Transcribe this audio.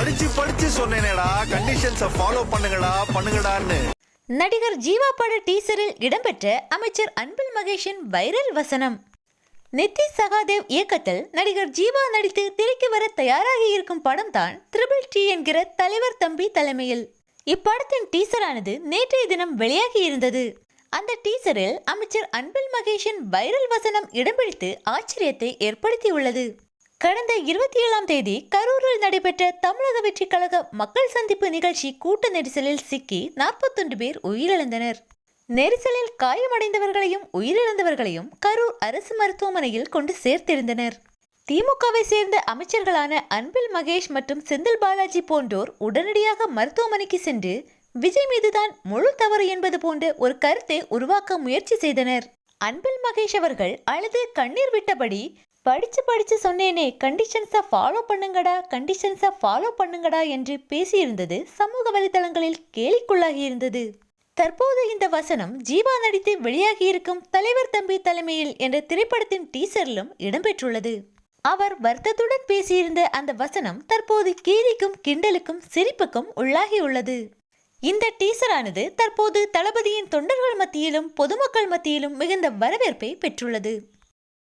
படிச்சு படிச்சு சொன்னேனேடா. Conditions follow பண்ணுங்கடா பண்ணுங்கடான்னு. நடிகர் ஜீவா பட டீசரில் இடம்பெற்ற அமைச்சர் அன்பில் மகேஷின் வைரல் வசனம். நிதிஷ் சகாதேவ் இயக்கத்தில் நடிகர் ஜீவா நடித்து திரைக்கு வர தயாராகி இருக்கும் படம் தான் ட்ரிபிள் டி என்கிற தலைவர் தம்பி தலைமையில். இப்படத்தின் டீசரானது நேற்றைய தினம் வெளியாகி இருந்தது. அந்த டீசரில் அமைச்சர் அன்பில் மகேஷின் வைரல் வசனம் இடம்பிடித்து ஆச்சரியத்தை ஏற்படுத்தியுள்ளது. கடந்த இருபத்தி ஏழாம் தேதி கரூரில் நடைபெற்ற தமிழக வெற்றி கழக மக்கள் சந்திப்பு நிகழ்ச்சி கூட்ட நெரிசலில் சிக்கி நாற்பத்தொன்று பேர் உயிரிழந்தனர். நெரிசலில் காயமடைந்தவர்களையும் உயிரிழந்தவர்களையும் கரூர் அரசு மருத்துவமனையில் கொண்டு சேர்த்திருந்தனர். திமுகவை சேர்ந்த அமைச்சர்களான அன்பில் மகேஷ் மற்றும் செந்தில் பாலாஜி போன்றோர் உடனடியாக மருத்துவமனைக்கு சென்று விஜய் மீதுதான் முழு தவறு என்பது போன்ற ஒரு கருத்தை உருவாக்க முயற்சி செய்தனர். அன்பில் மகேஷ் அவர்கள் அழுது கண்ணீர் விட்டபடி படித்து படித்து சொன்னேனே கண்டிஷன்ஸை ஃபாலோ பண்ணுங்கடா கண்டிஷன்ஸை ஃபாலோ பண்ணுங்கடா என்று பேசியிருந்தது சமூக வலைதளங்களில் கேலிக்குள்ளாகி இருந்தது. தற்போது இந்த வசனம் ஜீவா நடித்து வெளியாகியிருக்கும் தலைவர் தம்பி தலைமையில் என்ற திரைப்படத்தின் டீசரிலும் இடம்பெற்றுள்ளது. அவர் வருத்தத்துடன் பேசியிருந்த அந்த வசனம் தற்போது கேலிக்கும் கிண்டலுக்கும் சிரிப்புக்கும் உள்ளாகியுள்ளது இந்த டீசரானது தற்போது தளபதியின் தொண்டர்கள் மத்தியிலும் பொதுமக்கள் மத்தியிலும் மிகுந்த வரவேற்பை பெற்றுள்ளது.